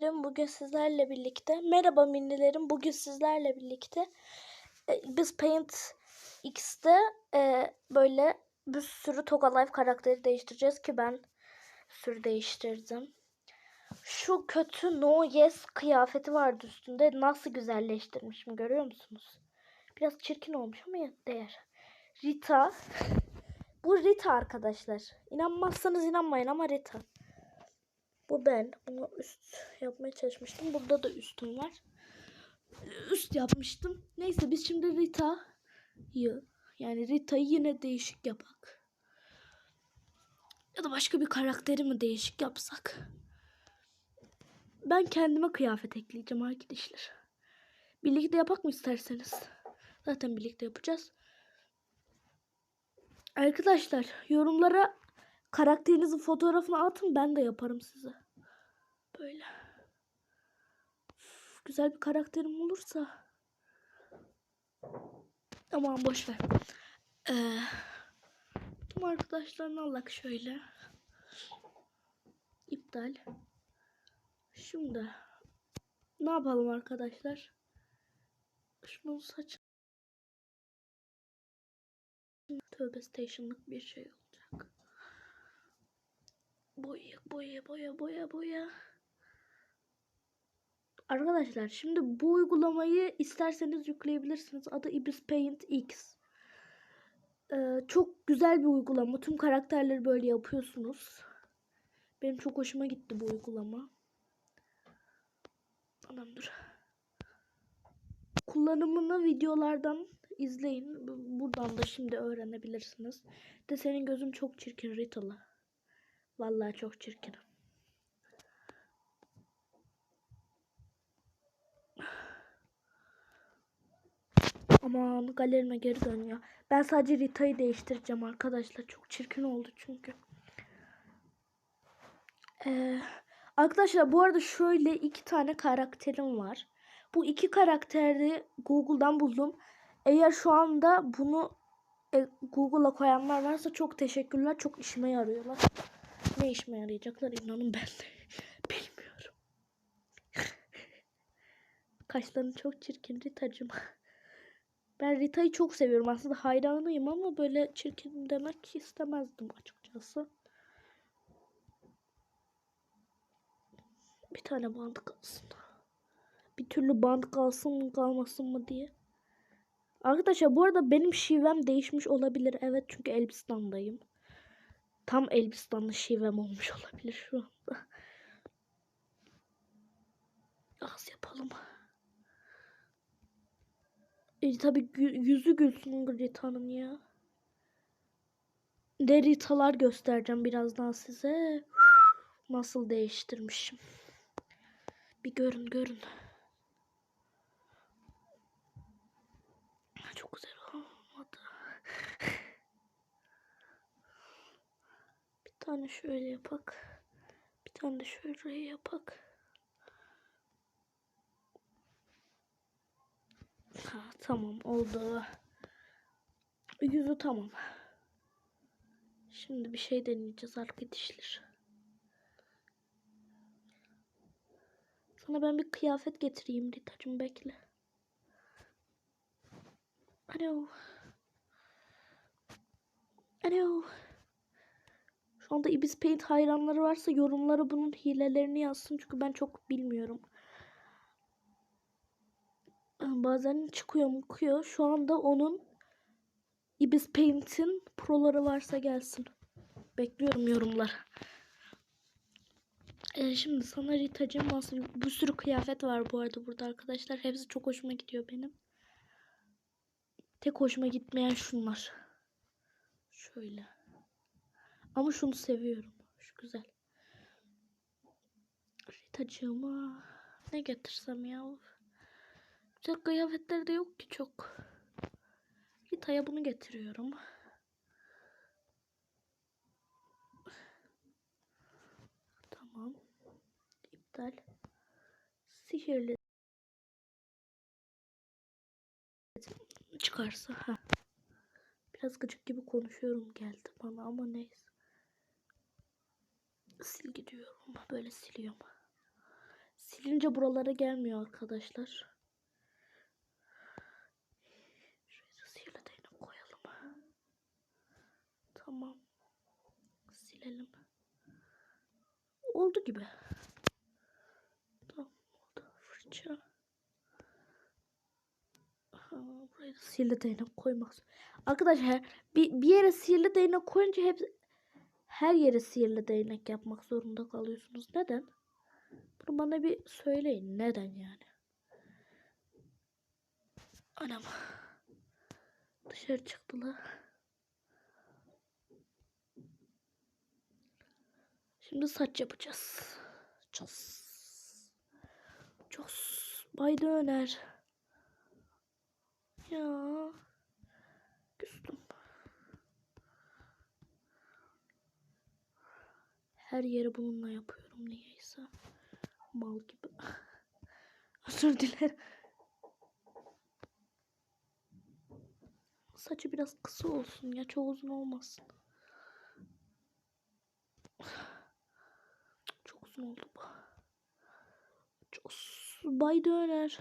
Bugün sizlerle birlikte merhaba minnilerim bugün sizlerle birlikte e, biz Paint X'te e, böyle bir sürü Toga Life karakteri değiştireceğiz ki ben sürü değiştirdim. Şu kötü No Yes kıyafeti vardı üstünde nasıl güzelleştirmişim görüyor musunuz? Biraz çirkin olmuş ama değer. Rita. Bu Rita arkadaşlar. İnanmazsanız inanmayın ama Rita. Bu ben. Bunu üst yapmaya çalışmıştım. Burada da üstüm var. Üst yapmıştım. Neyse biz şimdi Rita'yı yani Rita'yı yine değişik yapak. Ya da başka bir karakteri mi değişik yapsak? Ben kendime kıyafet ekleyeceğim arkadaşlar. Birlikte yapak mı isterseniz? Zaten birlikte yapacağız. Arkadaşlar yorumlara karakterinizin fotoğrafını atın ben de yaparım size. Böyle. Üf, güzel bir karakterim olursa. Aman boş ver. Ee, tüm arkadaşlarını alak şöyle. İptal. Şimdi ne yapalım arkadaşlar? Şunun saç Tövbe station'lık bir şey olacak. Boya boya boya boya boya. Arkadaşlar şimdi bu uygulamayı isterseniz yükleyebilirsiniz. Adı Ibis Paint X. Ee, çok güzel bir uygulama. Tüm karakterleri böyle yapıyorsunuz. Benim çok hoşuma gitti bu uygulama. Tamamdır. Kullanımını videolardan izleyin. Buradan da şimdi öğrenebilirsiniz. De senin gözün çok çirkin Ritalı. Vallahi çok çirkin. Aman galerime geri dönüyor. Ben sadece Rita'yı değiştireceğim arkadaşlar. Çok çirkin oldu çünkü. Ee, arkadaşlar bu arada şöyle iki tane karakterim var. Bu iki karakteri Google'dan buldum. Eğer şu anda bunu e, Google'a koyanlar varsa çok teşekkürler. Çok işime yarıyorlar. Ne işime yarayacaklar inanın ben bilmiyorum. Kaşların çok çirkin Rita'cığım. Ben Rita'yı çok seviyorum. Aslında hayranıyım ama böyle çirkin demek istemezdim açıkçası. Bir tane band kalsın. Bir türlü band kalsın mı kalmasın mı diye. Arkadaşlar bu arada benim şivem değişmiş olabilir. Evet çünkü Elbistan'dayım. Tam Elbistanlı şivem olmuş olabilir şu anda. Az yapalım. E, tabii yüzü gülsün Rita'nın ya. De Rita'lar göstereceğim birazdan size. Nasıl değiştirmişim. Bir görün görün. Çok güzel olmadı. bir tane şöyle yapak. Bir tane de şöyle yapak. Ha, tamam oldu. Yüzü tamam. Şimdi bir şey deneyeceğiz arkadaşlar. Sana ben bir kıyafet getireyim Ritacığım bekle. Alo. Alo. Şu Ibis Paint hayranları varsa yorumlara bunun hilelerini yazsın. Çünkü ben çok bilmiyorum. Bazen çıkıyor mukuyor. Şu anda onun Ibis Paint'in proları varsa gelsin. Bekliyorum yorumlar. Ee, şimdi sana Rita'cığım nasıl bir sürü kıyafet var bu arada burada arkadaşlar. Hepsi çok hoşuma gidiyor benim. Tek hoşuma gitmeyen şunlar. Şöyle. Ama şunu seviyorum. Şu güzel. Ritacığıma ne getirsem ya? Güzel kıyafetler de yok ki çok. Rita'ya bunu getiriyorum. Tamam. İptal. Sihirli çıkarsa. ha. Biraz gıcık gibi konuşuyorum geldi bana ama neyse. Sil gidiyorum. Böyle siliyorum. Sil silince buralara gelmiyor arkadaşlar. Da sihirli değnek koyalım. Tamam. Silelim. Oldu gibi. Tamam oldu. Fırça. Ha, buraya da sihirli değnek koymak. Arkadaşlar bir, bir yere sihirli değnek koyunca hep her yere sihirli değnek yapmak zorunda kalıyorsunuz. Neden? Bunu bana bir söyleyin. Neden yani? Anam. Dışarı çıktılar. Şimdi saç yapacağız. Ços. Ços. Bay Döner. Ya. Küstüm. Her yeri bununla yapıyorum niyeyse. Mal gibi. Özür dilerim. Saçı biraz kısa olsun ya çok uzun olmasın. Çok uzun oldu bu. Çok bay döner.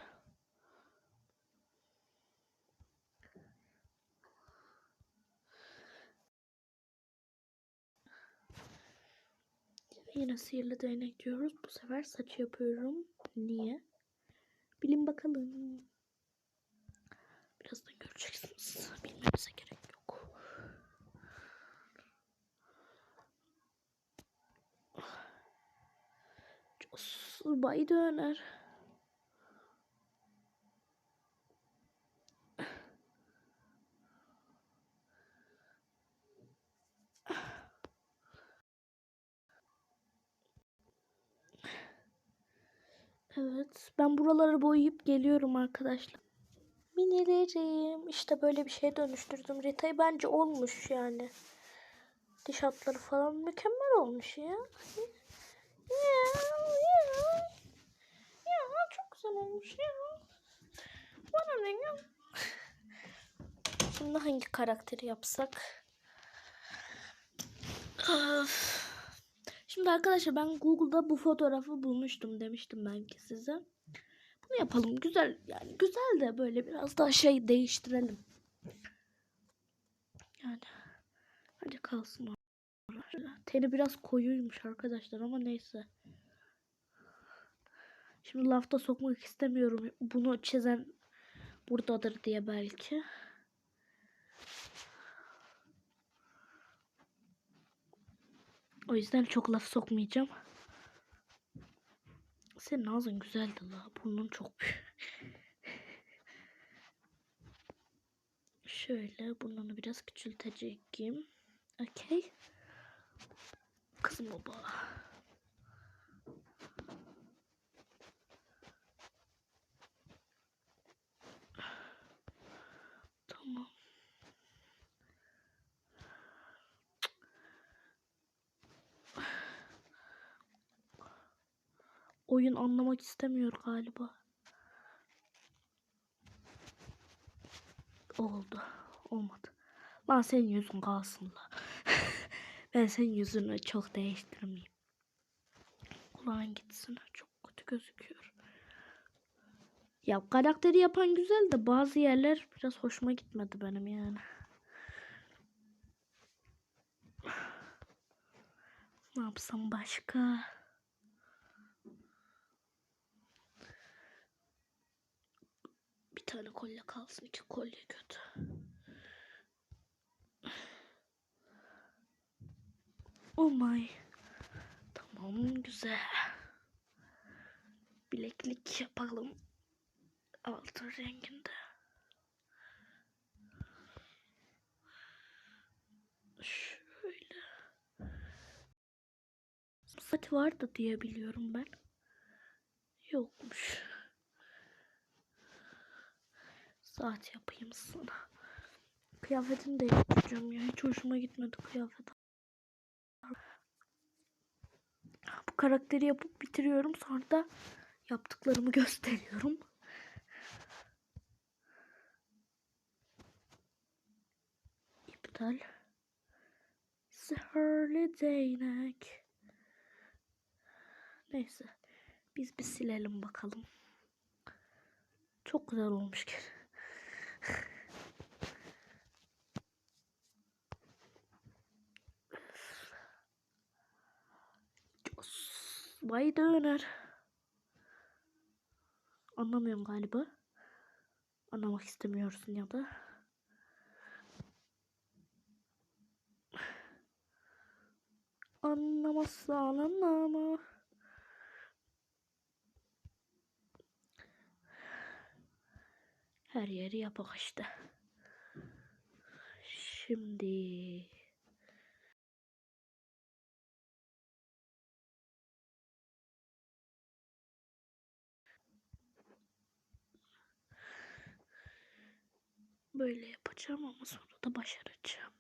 Yine sihirli değnek diyoruz. Bu sefer saç yapıyorum. Niye? Bilin bakalım. Birazdan göreceksiniz. Bilmemize gerek yok. Bay döner. Evet. Ben buraları boyayıp geliyorum arkadaşlar. Minilerim. İşte böyle bir şeye dönüştürdüm. Rita'yı bence olmuş yani. Diş hatları falan mükemmel olmuş ya. Ya, ya. Ya çok güzel olmuş ya. Bana ne ya? Şimdi hangi karakteri yapsak? Of. Şimdi arkadaşlar ben Google'da bu fotoğrafı bulmuştum demiştim belki size. Bunu yapalım. Güzel yani güzel de böyle biraz daha şey değiştirelim. Yani hadi kalsın. Teni biraz koyuymuş arkadaşlar ama neyse. Şimdi lafta sokmak istemiyorum. Bunu çizen buradadır diye belki. O yüzden çok laf sokmayacağım. Senin ağzın güzeldi la. Burnun çok büyük. Şöyle burnunu biraz küçülteceğim. Okey. Kızım baba. Tamam. Oyun anlamak istemiyor galiba. Oldu. Olmadı. Lan senin yüzün kalsın la. ben senin yüzünü çok değiştirmeyeyim. Kulağın gitsin. Çok kötü gözüküyor. Ya karakteri yapan güzel de bazı yerler biraz hoşuma gitmedi benim yani. Ne yapsam başka? Tane kolye kalsın. iki kolye kötü. Oh my. Tamam güzel. Bileklik yapalım. Altın renginde. Şöyle. Saat vardı diye biliyorum ben. Yokmuş. Saat yapayım sana. Kıyafetini değiştireceğim ya. Hiç hoşuma gitmedi kıyafet. Bu karakteri yapıp bitiriyorum. Sonra da yaptıklarımı gösteriyorum. İptal. Sihirli değnek. Neyse. Biz bir silelim bakalım. Çok güzel olmuş ki. Vay döner. Anlamıyorum galiba. Anlamak istemiyorsun ya da. Anlamazsan anlama. Her yeri yapak işte. Şimdi böyle yapacağım ama sonra da başaracağım.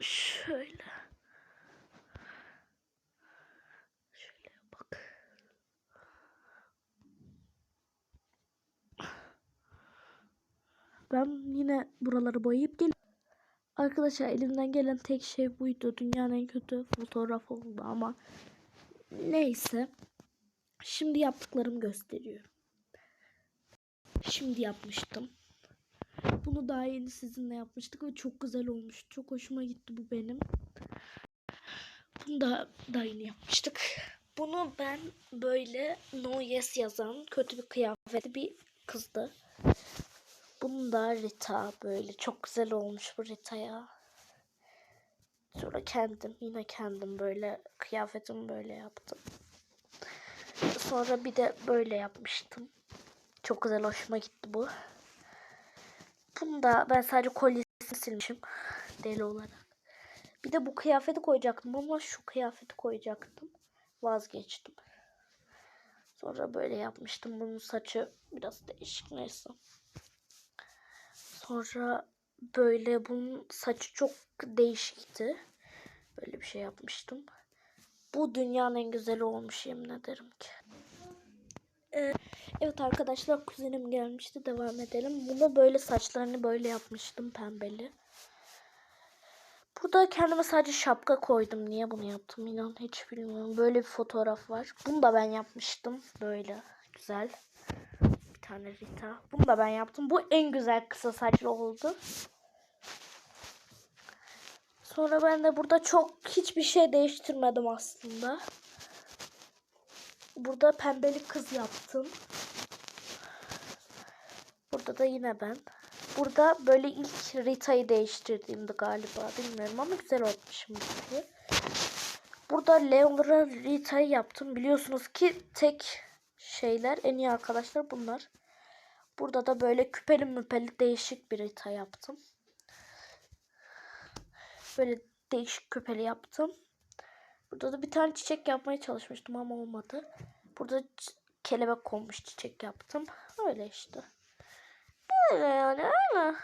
Şöyle. Şöyle bak. Ben yine buraları boyayıp gel. Arkadaşlar elimden gelen tek şey buydu. Dünyanın en kötü fotoğraf oldu ama neyse. Şimdi yaptıklarımı gösteriyorum. Şimdi yapmıştım. Bunu daha yeni sizinle yapmıştık ve çok güzel olmuş. Çok hoşuma gitti bu benim. Bunu da daha yeni yapmıştık. Bunu ben böyle no yes yazan kötü bir kıyafetli bir kızdı. Bunu da Rita böyle çok güzel olmuş bu Rita ya. Sonra kendim yine kendim böyle kıyafetimi böyle yaptım. Sonra bir de böyle yapmıştım. Çok güzel hoşuma gitti bu. Bunu da ben sadece kolyesini silmişim. Deli olarak. Bir de bu kıyafeti koyacaktım ama şu kıyafeti koyacaktım. Vazgeçtim. Sonra böyle yapmıştım. Bunun saçı biraz değişik neyse. Sonra böyle bunun saçı çok değişikti. Böyle bir şey yapmıştım. Bu dünyanın en güzeli olmuş yemin ederim ki. Ee, evet arkadaşlar kuzenim gelmişti. Devam edelim. Bunu böyle saçlarını böyle yapmıştım pembeli. Burada kendime sadece şapka koydum. Niye bunu yaptım inan hiç bilmiyorum. Böyle bir fotoğraf var. Bunu da ben yapmıştım. Böyle güzel. Tane Rita. Bunu da ben yaptım. Bu en güzel kısa saçlı oldu. Sonra ben de burada çok hiçbir şey değiştirmedim aslında. Burada pembeli kız yaptım. Burada da yine ben. Burada böyle ilk Rita'yı değiştirdiğimde galiba bilmiyorum ama güzel olmuş şimdi. Burada Leonora Rita'yı yaptım. Biliyorsunuz ki tek şeyler en iyi arkadaşlar bunlar. Burada da böyle küpeli müpeli değişik bir Rita yaptım. Böyle değişik küpeli yaptım. Burada da bir tane çiçek yapmaya çalışmıştım ama olmadı. Burada kelebek konmuş çiçek yaptım. Öyle işte. Öyle yani öyle.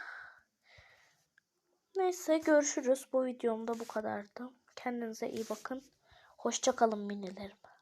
Neyse görüşürüz. Bu videomda bu kadardı. Kendinize iyi bakın. Hoşça kalın minilerim.